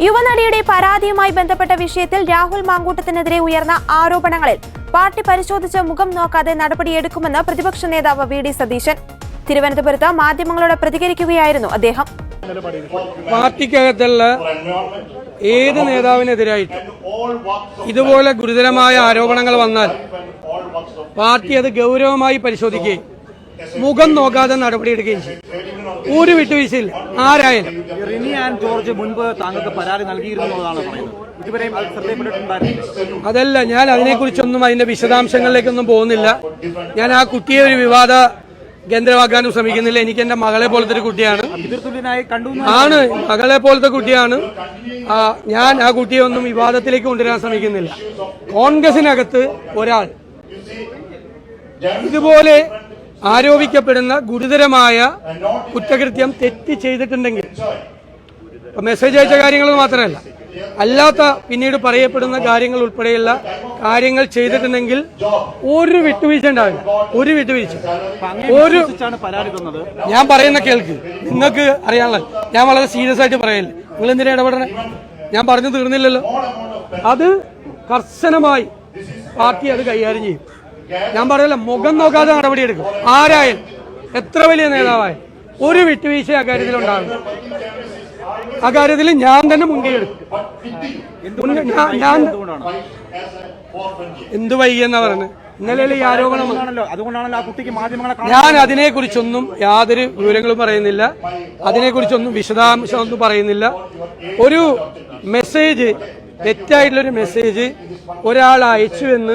യുവനടിയുടെ പരാതിയുമായി ബന്ധപ്പെട്ട വിഷയത്തിൽ രാഹുൽ മാങ്കൂട്ടത്തിനെതിരെ ഉയർന്ന ആരോപണങ്ങളിൽ പാർട്ടി പരിശോധിച്ച് മുഖം നോക്കാതെ നടപടിയെടുക്കുമെന്ന് പ്രതിപക്ഷ നേതാവ് വി ഡി സതീശൻ. തിരുവനന്തപുരത്ത് മാധ്യമങ്ങളോട് പ്രതികരിക്കുകയായിരുന്നു അദ്ദേഹം. പാർട്ടിക്കകത്തുള്ള ഏത് നേതാവിനെതിരായിട്ടും ഇതുപോലെ ഗുരുതരമായ ആരോപണങ്ങൾ വന്നാൽ പാർട്ടി അത് ഗൗരവമായി പരിശോധിക്കുകയും മുഖം നോക്കാതെ നടപടിയെടുക്കുകയും ചെയ്യും ഒരു വിട്ടുവീഴ്ചയില്ല ആരായാലും. റിനി ആൻഡ് ജോർജ് മുൻപ് താങ്കൾക്ക് പരാതി നൽകിയിരുന്നു എന്നുള്ളതാണ് പറയുന്നത്. അതല്ല ഞാൻ അതിനെക്കുറിച്ചൊന്നും അതിന്റെ വിശദാംശങ്ങളിലേക്കൊന്നും പോകുന്നില്ല. ഞാൻ ആ കുട്ടിയെ ഒരു വിവാദ കേന്ദ്രമാക്കാനും ശ്രമിക്കുന്നില്ല. എനിക്ക് എന്റെ മകളെ പോലത്തെ ഒരു കുട്ടിയാണ്. ആണ്. മകളെ പോലത്തെ കുട്ടിയാണ്. ഞാൻ ആ കുട്ടിയെ ഒന്നും വിവാദത്തിലേക്ക് കൊണ്ടുവരാൻ ശ്രമിക്കുന്നില്ല. കോൺഗ്രസിനകത്ത് ഒരാൾ. ഇതുപോലെ ആരോപിക്കപ്പെടുന്ന ഗുരുതരമായ കുറ്റകൃത്യം തെറ്റ് ചെയ്തിട്ടുണ്ടെങ്കിൽ മെസ്സേജ് അയച്ച കാര്യങ്ങൾ മാത്രമല്ല. അല്ലാത്ത പിന്നീട് പറയപ്പെടുന്ന കാര്യങ്ങൾ ഉൾപ്പെടെയുള്ള കാര്യങ്ങൾ ചെയ്തിട്ടുണ്ടെങ്കിൽ ഒരു വിട്ടുവീഴ്ച ഉണ്ടാവില്ല. ഒരു വിട്ടുവീഴ്ച. ഒരു ഞാൻ പറയുന്ന കേൾക്ക്. നിങ്ങൾക്ക് അറിയാനുള്ള ഞാൻ വളരെ സീരിയസ് ആയിട്ട് പറയല്ലേ നിങ്ങൾ എന്തിനാ ഇടപെടണേ? ഞാൻ പറഞ്ഞു തീർന്നില്ലല്ലോ. അത് കർശനമായി പാർട്ടി അത് കൈകാര്യം ചെയ്യും. ഞാൻ പറയല്ല മുഖം നോക്കാതെ നടപടിയെടുക്കും ആരായാലും. എത്ര വലിയ നേതാവായി ഒരു വിട്ടുവീഴ്ച അക്കാര്യത്തിൽ ഉണ്ടാകും അക്കാര്യത്തിൽ ഞാൻ തന്നെ മുൻകൈ എടുക്കും. എന്തു ഞാൻ- എന്ത് വൈകിയെന്നാ പറയുന്നത്? ഇന്നലെ ഈ ആരോപണം ഞാൻ അതിനെക്കുറിച്ചൊന്നും യാതൊരു വിവരങ്ങളും പറയുന്നില്ല. അതിനെക്കുറിച്ചൊന്നും വിശദാംശമൊന്നും പറയുന്നില്ല. ഒരു മെസ്സേജ് തെറ്റായിട്ടുള്ളൊരു മെസ്സേജ് ഒരാൾ അയച്ചു എന്ന്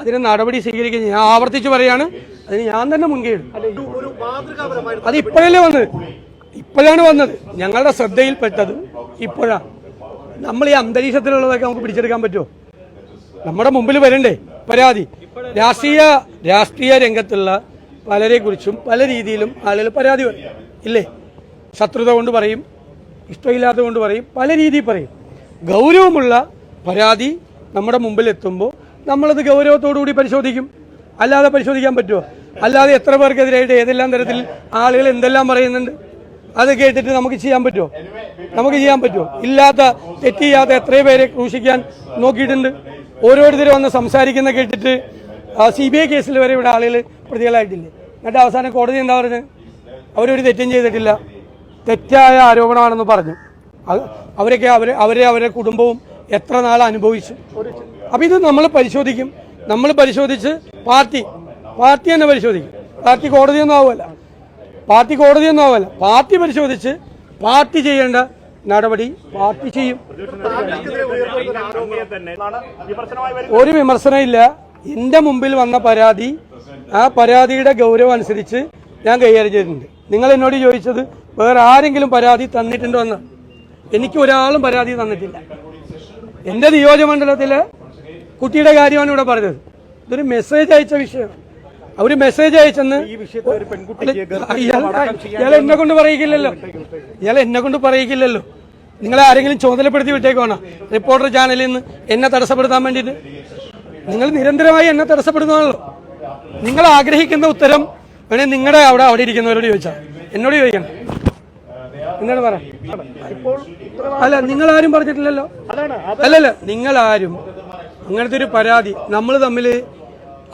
അതിന് നടപടി സ്വീകരിക്കുക ഞാൻ ആവർത്തിച്ച് പറയാണ്. അതിന് ഞാൻ തന്നെ മുൻകൈ അത് ഇപ്പോഴല്ലേ വന്നത്? ഇപ്പോഴാണ് വന്നത്. ഞങ്ങളുടെ ശ്രദ്ധയിൽപ്പെട്ടത് ഇപ്പോഴാണ് നമ്മൾ ഈ അന്തരീക്ഷത്തിലുള്ളതൊക്കെ നമുക്ക് പിടിച്ചെടുക്കാൻ പറ്റുമോ? നമ്മുടെ മുമ്പിൽ വരണ്ടേ? പരാതി. രാഷ്ട്രീയ രാഷ്ട്രീയ രംഗത്തുള്ള പലരെ കുറിച്ചും പല രീതിയിലും ആളുകൾ പരാതി പറയും. ഇല്ലേ? ശത്രുത കൊണ്ട് പറയും ഇഷ്ടമില്ലാത്തത് കൊണ്ട് പറയും പല രീതിയിൽ പറയും. ഗൗരവമുള്ള പരാതി നമ്മുടെ മുമ്പിൽ എത്തുമ്പോൾ നമ്മളത് ഗൗരവത്തോടുകൂടി പരിശോധിക്കും. അല്ലാതെ പരിശോധിക്കാൻ പറ്റുമോ അല്ലാതെ എത്ര പേർക്കെതിരായിട്ട് ഏതെല്ലാം തരത്തിൽ ആളുകൾ എന്തെല്ലാം പറയുന്നുണ്ട്? അത് കേട്ടിട്ട് നമുക്ക് ചെയ്യാൻ പറ്റുമോ നമുക്ക് ചെയ്യാൻ പറ്റുമോ ഇല്ലാത്ത തെറ്റ് ചെയ്യാത്ത എത്രയോ പേരെ ക്രൂശിക്കാൻ നോക്കിയിട്ടുണ്ട്. ഓരോരുത്തരും വന്ന് സംസാരിക്കുന്ന കേട്ടിട്ട് സി ബി ഐ കേസിൽ വരെ ഇവിടെ ആളുകൾ പ്രതികളായിട്ടില്ലേ? എന്നിട്ട് അവസാനം കോടതി എന്താ പറഞ്ഞത്? അവരൊരു തെറ്റും ചെയ്തിട്ടില്ല. തെറ്റായ ആരോപണമാണെന്ന് പറഞ്ഞു. അവരൊക്കെ അവരെ അവരെ അവരുടെ കുടുംബവും എത്ര നാൾ അനുഭവിച്ചു? അപ്പം ഇത് നമ്മൾ പരിശോധിക്കും. നമ്മൾ പരിശോധിച്ച് പാർട്ടി പാർട്ടി തന്നെ പരിശോധിക്കും. പാർട്ടി കോടതിയൊന്നും ആവുമല്ല പാർട്ടി കോടതിയൊന്നും ആവുമല്ല പാർട്ടി പരിശോധിച്ച് പാർട്ടി ചെയ്യേണ്ട നടപടി പാർട്ടി ചെയ്യും. ഒരു വിമർശനം ഇല്ല. എന്റെ മുമ്പിൽ വന്ന പരാതി ആ പരാതിയുടെ ഗൗരവം അനുസരിച്ച് ഞാൻ കൈകാര്യം ചെയ്തിട്ടുണ്ട്. നിങ്ങൾ എന്നോട് ചോദിച്ചത് വേറെ ആരെങ്കിലും പരാതി തന്നിട്ടുണ്ടോ എന്ന്. എനിക്ക് ഒരാളും പരാതി തന്നിട്ടില്ല. എന്റെ നിയോജകമണ്ഡലത്തിലെ കുട്ടിയുടെ കാര്യമാണ് ഇവിടെ പറഞ്ഞത്. ഇതൊരു മെസ്സേജ് അയച്ച വിഷയമാണ് അവർ മെസ്സേജ് അയച്ചെന്ന് ഇയാൾ എന്നെ കൊണ്ട് പറയിക്കില്ലല്ലോ. ഇയാൾ എന്നെ കൊണ്ട് പറയിക്കില്ലല്ലോ. നിങ്ങളെ ആരെങ്കിലും ചുമതലപ്പെടുത്തി വിട്ടേക്കോണോ റിപ്പോർട്ടർ ചാനലിൽ നിന്ന് എന്നെ തടസ്സപ്പെടുത്താൻ വേണ്ടിയിട്ട്. നിങ്ങൾ നിരന്തരമായി എന്നെ തടസ്സപ്പെടുന്നതാണല്ലോ നിങ്ങൾ ആഗ്രഹിക്കുന്ന ഉത്തരം വേണേ നിങ്ങളുടെ അവിടെ അവിടെ ഇരിക്കുന്നവരോട് ചോദിച്ചാൽ എന്നോട് ചോദിക്കണം. എന്താണ് പറ അല്ല നിങ്ങൾ ആരും പറഞ്ഞിട്ടില്ലല്ലോ അല്ലല്ല നിങ്ങൾ ആരും അങ്ങനത്തെ ഒരു പരാതി നമ്മൾ തമ്മിൽ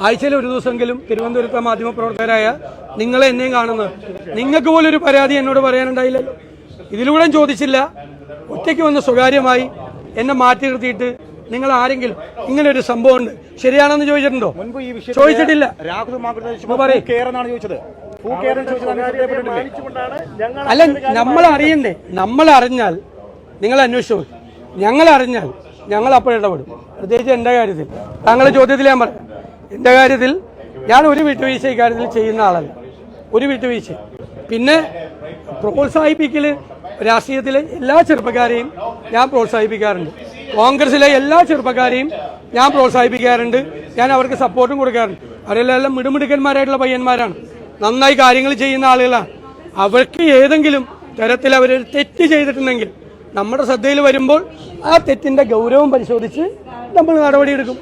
ആഴ്ചയിൽ ഒരു ദിവസമെങ്കിലും തിരുവനന്തപുരത്തെ മാധ്യമപ്രവർത്തകരായ നിങ്ങൾ എന്നെയും കാണുന്നത് നിങ്ങൾക്ക് പോലും ഒരു പരാതി എന്നോട് പറയാനുണ്ടായില്ല ഇതിലൂടെ ചോദിച്ചില്ല. ഒറ്റയ്ക്ക് വന്ന് സ്വകാര്യമായി എന്നെ മാറ്റി നിർത്തിയിട്ട് നിങ്ങൾ ആരെങ്കിലും ഇങ്ങനെ ഒരു സംഭവം ഉണ്ട്. ശരിയാണെന്ന് ചോദിച്ചിട്ടുണ്ടോ? ചോദിച്ചിട്ടില്ല. അല്ല നമ്മൾ അറിയണ്ടേ? നമ്മൾ അറിഞ്ഞാൽ നിങ്ങൾ അന്വേഷിച്ചു ഞങ്ങൾ അറിഞ്ഞാൽ ഞങ്ങൾ അപ്പോൾ ഇടപെടും. പ്രത്യേകിച്ച് എന്റെ കാര്യത്തിൽ. താങ്കളുടെ ചോദ്യത്തിൽ ഞാൻ പറയാം. എന്റെ കാര്യത്തിൽ ഞാൻ ഒരു വിട്ടുവീഴ്ച ഇക്കാര്യത്തിൽ ചെയ്യുന്ന ആളല്ല. ഒരു വിട്ടുവീഴ്ച. പിന്നെ പ്രോത്സാഹിപ്പിക്കൽ രാഷ്ട്രീയത്തിലെ എല്ലാ ചെറുപ്പക്കാരെയും ഞാൻ പ്രോത്സാഹിപ്പിക്കാറുണ്ട്. കോൺഗ്രസിലെ എല്ലാ ചെറുപ്പക്കാരെയും ഞാൻ പ്രോത്സാഹിപ്പിക്കാറുണ്ട്. ഞാൻ അവർക്ക് സപ്പോർട്ടും കൊടുക്കാറുണ്ട്. അവരെല്ലാം മിടുമിടുക്കന്മാരായിട്ടുള്ള പയ്യന്മാരാണ്. നന്നായി കാര്യങ്ങൾ ചെയ്യുന്ന ആളുകളാണ്. അവർക്ക് ഏതെങ്കിലും തരത്തിൽ അവർ തെറ്റ് ചെയ്തിട്ടുണ്ടെങ്കിൽ നമ്മുടെ ശ്രദ്ധയിൽ വരുമ്പോൾ ആ തെറ്റിന്റെ ഗൗരവം പരിശോധിച്ച് നമ്മൾ നടപടിയെടുക്കും.